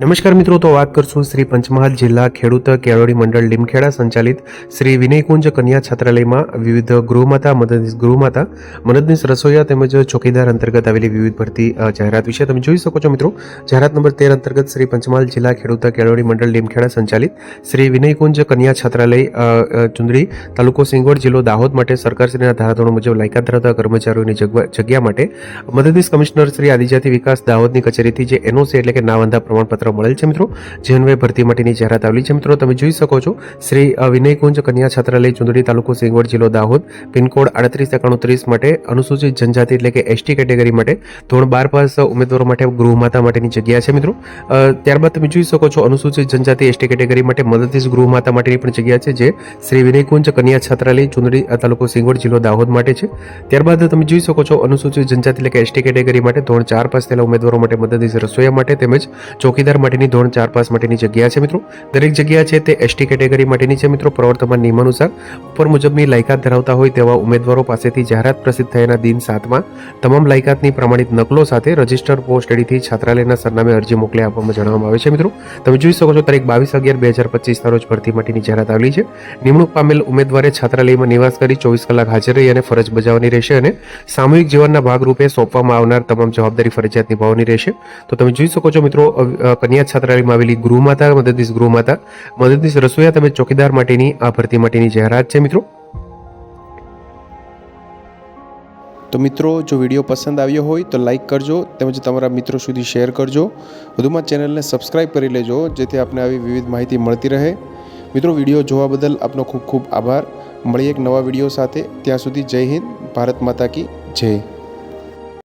નમસ્કાર મિત્રો, તો વાત કરશું શ્રી પંચમહાલ જિલ્લા ખેડૂત કેળવણી મંડળ લીમખેડા સંચાલિત શ્રી વિનયકુંજ કન્યા છાત્રાલયમાં વિવિધ ગૃહમાતા, મદદનીશ ગૃહમાતા, મદદનીશ રસોઈયા તેમજ ચોકીદાર અંતર્ગત આવેલી વિવિધ ભરતી જાહેરાત વિશે તમે જોઈ શકો છો મિત્રો. જાહેરાત નંબર તેર અંતર્ગત શ્રી પંચમહાલ જિલ્લા ખેડૂત કેળવણી મંડળ લીમખેડા સંચાલિત શ્રી વિનયકુંજ કન્યા છાત્રાલય ચુંદડી તાલુકો સિંગોડ જિલ્લો દાહોદ માટે સરકારશ્રીના ધારાધોરણો મુજબ લાયકાત ધરાવતા કર્મચારીઓની જગ્યા માટે મદદનીશ કમિશનર શ્રી આદિજાતિ વિકાસ દાહોદની કચેરીથી જે એનઓસી એટલે કે નાવંધા પ્રમાણપત્ર મળેલ છે મિત્રો. જે ભરતી માટેની જાહેરાત આવેલી છે મિત્રો. તમે જોઈ શકો છો, શ્રી વિનયકુંજ કન્યા છાત્રાલય, ચુંદડી તાલુકો સિંગવડ જિલ્લો દાહોદ. પિનકોડ આડત્રીસ એકાણું માટે અનુસૂચિત જનજાતિ એટલે કે એસટી કેટેગરી માટે ધોરણ બાર પાસ ઉમેદવારો માટે ગૃહમાતા માટેની જગ્યા છે મિત્રો. ત્યારબાદ તમે જોઈ શકો છો, અનુસૂચિત જનજાતિ એસટી કેટેગરી માટે મદદનીશ ગૃહમાતા માટેની પણ જગ્યા છે, જે શ્રી વિનયકુંજ કન્યા છાત્રાલય, ચુંદડી તાલુકો સિંગવડ જિલ્લો દાહોદ માટે છે. ત્યારબાદ તમે જોઈ શકો છો, અનુસૂચિત જનજાતિ એટલે કે એસટી કેટેગરી માટે ધોરણ ચાર પાસ થયેલા ઉમેદવારો માટે મદદનીશ રસોઈયા માટે તેમજ ચોકીદાર માટેની ધોરણ ચાર પાસ માટેની જગ્યા છે મિત્રો. દરેક જગ્યા છે તે એસટી કેટેગરી માટેની છે મિત્રો. પ્રવર્તમાન નિયમાનુસાર ઉપર મુજબની લાયકાત ધરાવતા હોય તેવા ઉમેદવારો પાસેથી જાહેરાત પ્રસિદ્ધ થયાના દિન સાતમાં તમામ લાયકાતની પ્રમાણિત નકલો સાથે રજિસ્ટર પોસ્ટ એડીથી છાત્રાલયના સરનામે અરજી મોકલી આપવામાં જણાવવામાં આવે છે મિત્રો. તમે જોઈ શકો છો તારીખ બાવીસ અગિયાર બે હજાર પચીસના રોજ ભરતી માટેની જાહેરાત આવેલી છે. નિમણૂક પામેલ ઉમેદવારે છાત્રાલયમાં નિવાસ કરી ચોવીસ કલાક હાજર રહી અને ફરજ બજાવવાની રહેશે અને સામૂહિક જીવનના ભાગરૂપે સોંપવામાં આવનાર તમામ જવાબદારી ફરજિયાત નિભાવવાની રહેશે. તો તમે જોઈ શકો છો મિત્રો કન્યા છાત્રાલયમાં આવેલી ગૃહમાતા, મદદનીશ ગૃહમાતા, મદદનીશ રસોઈયા તમે ચોકીદાર માટેની આ ભરતી માટેની જાહેરાત છે મિત્રો. તો મિત્રો, જો વીડિયો પસંદ આવ્યો હોય તો લાઇક કરજો તેમજ તમારા મિત્રો સુધી શેર કરજો. વધુમાં ચેનલને સબસ્ક્રાઈબ કરી લેજો, જેથી આપને આવી વિવિધ માહિતી મળતી રહે. મિત્રો, વીડિયો જોવા બદલ આપનો ખૂબ ખૂબ આભાર. મળીએ એક નવા વીડિયો સાથે. ત્યાં સુધી જય હિન્દ, ભારત માતા કી જય.